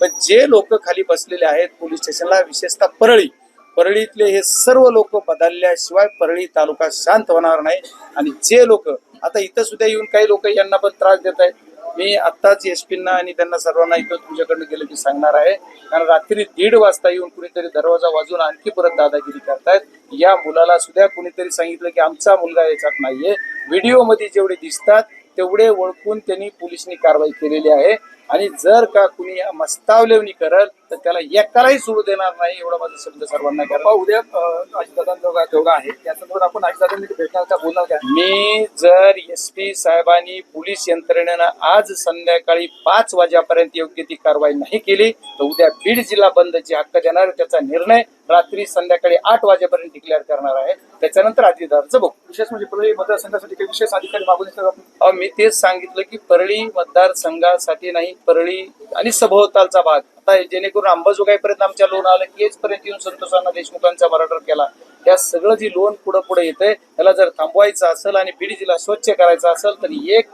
पण जे लोक खाली बसलेले आहेत पोलीस स्टेशनला विशेषतः परळी परळीतले हे सर्व लोक बदलल्याशिवाय परळी तालुका शांत होणार नाही. आणि जे लोक आता इथं सुद्धा येऊन काही लोक यांना पण त्रास देत आहेत. मी आत्ताच एस पींना आणि त्यांना सर्वांना इथं तुमच्याकडनं गेलं की सांगणार आहे. कारण रात्री दीड वाजता येऊन कुणीतरी दरवाजा वाजून आणखी परत दादागिरी करतायत. या मुलाला सुद्धा कुणीतरी सांगितलं की आमचा मुलगा याच्यात नाहीये. व्हिडिओमध्ये जेवढे दिसतात तेवढे ओळखून त्यांनी पोलिसांनी कारवाई केलेली आहे. आणि जर का कुणी मस्तावलेवणी करल तर त्याला एकालाही सोडू देणार नाही एवढा माझा शब्द सर्वांना करा. उद्या अजितदादांचा दौरा आहे त्यासंदर्भात आपण अजितदादांनी भेटणार का बोलणार का मी जर एस पी साहेबांनी पोलीस यंत्रणेनं आज संध्याकाळी पाच वाजेपर्यंत योग्य ती कारवाई नाही केली तर उद्या बीड जिल्हा बंदची हक्क देणार. त्याचा निर्णय रात्री संध्याकाळी आठ वाजेपर्यंत डिक्लेअर करणार आहे. त्याच्यानंतर अजितदारचं बघू. विशेष म्हणजे परळी मतदारसंघासाठी काही विशेष अधिकारी मागून मी तेच सांगितलं की परळी मतदारसंघासाठी नाही परळी आणि सभोवतालचा भाग. आता जेणेकरून अंबाजोगाईपर्यंत आमच्या लोन आलं की येचपर्यंत येऊन संतोषांना देशमुखांचा मर्डर केला. त्या सगळं जी लोन पुढे पुढे येतंय त्याला जर थांबवायचं असेल आणि बीड जिल्हा स्वच्छ करायचा असेल तर एक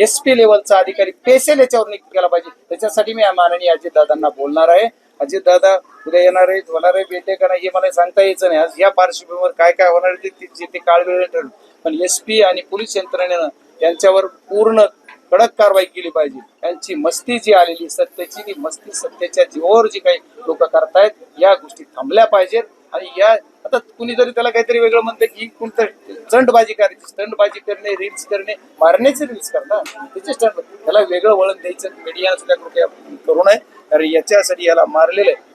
एस पी लेवलचा अधिकारी पेशल याच्यावर नियुक्त केला पाहिजे. त्याच्यासाठी मी माननीय अजितदादांना बोलणार आहे. अजितदादा उद्या येणार आहेत होणार आहे भेटे का नाही हे मला सांगता यायचं नाही. आज या पार्श्वभूमीवर काय काय होणार आहे ते काळ वेळ ठरलं. पण एस पी आणि पोलीस यंत्रणेनं त्यांच्यावर पूर्ण कडक कारवाई केली पाहिजे. त्यांची मस्ती जी आलेली सत्तेची ती मस्ती सत्तेच्या जीवावर जी काही लोक करतायत या गोष्टी थांबल्या पाहिजेत. आणि या आता कुणीतरी त्याला काहीतरी वेगळं म्हणतं की कोणतं स्टंटबाजी करायची स्टंटबाजी करणे रील्स करणे मारण्याचे रील्स करणार त्याचे स्टंट त्याला वेगळं वळण द्यायचं. मीडिया सुद्धा कृपया करू नये. कारण याच्यासाठी याला मारलेलं आहे.